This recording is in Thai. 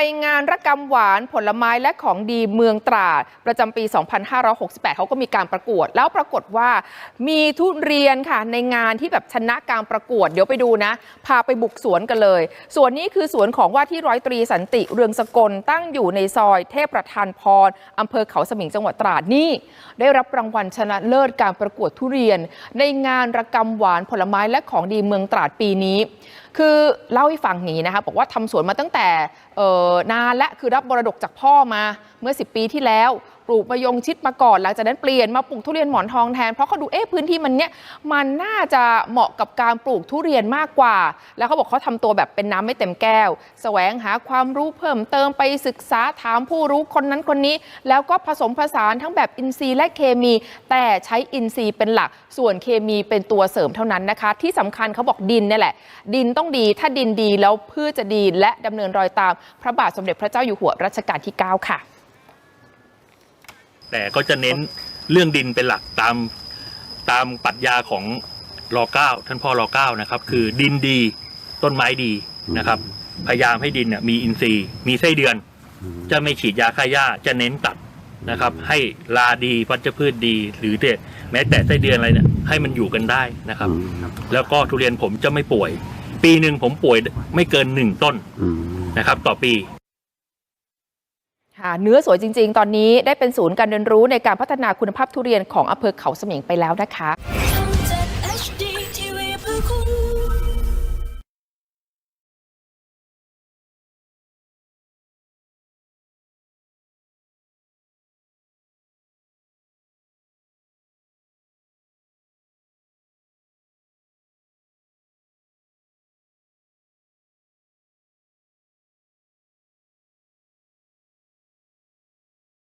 ไปงานระกำหวานผลไม้และของดีเมืองตราด ประจำปี 2568 เขาก็มีการประกวด แล้วปรากฏว่ามีทุเรียนค่ะในงานที่แบบชนะการประกวด เดี๋ยวไปดูนะ พาไปบุกสวนกันเลย สวนนี้คือสวนของว่าที่ร้อยตรีสันติเรืองสกลตั้งอยู่ในซอยเทพประธานพรอำเภอเขาสมิงจังหวัดตราดนี่ ได้รับรางวัลชนะเลิศการประกวดทุเรียน ในงานระกำหวานผลไม้และของดีเมืองตราดปีนี้ คือเล่าให้ฟังอย่างนี้นะคะบอกว่าทำสวนมาตั้งแต่นานและคือรับบรดกจากพ่อมาเมื่อ 10 ปีที่แล้ว ปลูกมะยงชิดมาก่อนหลังจากนั้นเปลี่ยนมาปลูกทุเรียนหมอนทองแทนเพราะเขาดูเอ๊ะพื้นที่มันเนี้ยมันน่าจะเหมาะกับการปลูกทุเรียนมากกว่า แล้วเขาบอกเขาทำตัวแบบเป็นน้ำไม่เต็มแก้ว แสวงหาความรู้เพิ่มเติมไปศึกษาถามผู้รู้คนนั้นคนนี้ แล้วก็ผสมผสานทั้งแบบอินทรีย์และเคมี แต่ใช้อินทรีย์เป็นหลัก ส่วนเคมีเป็นตัวเสริมเท่านั้นนะคะ ที่สำคัญเขาบอกดินนี่แหละ ดินต้องดีถ้าดินดีแล้วพืชจะดีและดำเนินรอยตาม พระบาทสมเด็จพระเจ้าอยู่หัวรัชกาลที่ 9 ค่ะ แต่ก็จะเน้นเรื่องดินเป็นหลักตามตามปรัชญาของรอเก้าท่านพ่อรอเก้านะครับ คือดินดีต้นไม้ดีนะครับ พยายามให้ดินเนี่ยมีอินทรีย์ มีไส้เดือน จะไม่ฉีดยาฆ่าหญ้าจะเน้นตัดนะครับ ให้ลาดีวัชพืชดี หรือแต่แม้แต่ไส้เดือนอะไรเนี่ยให้มันอยู่กันได้นะครับ แล้วก็ทุเรียนผมจะไม่ป่วย ปีหนึ่งผมป่วยไม่เกินหนึ่งต้นนะครับ ต่อปี ค่ะเนื้อสวยจริง ๆ ตอนนี้ได้เป็นศูนย์การเรียนรู้ในการพัฒนาคุณภาพทุเรียนของอำเภอเขาสมิงไปแล้วนะคะ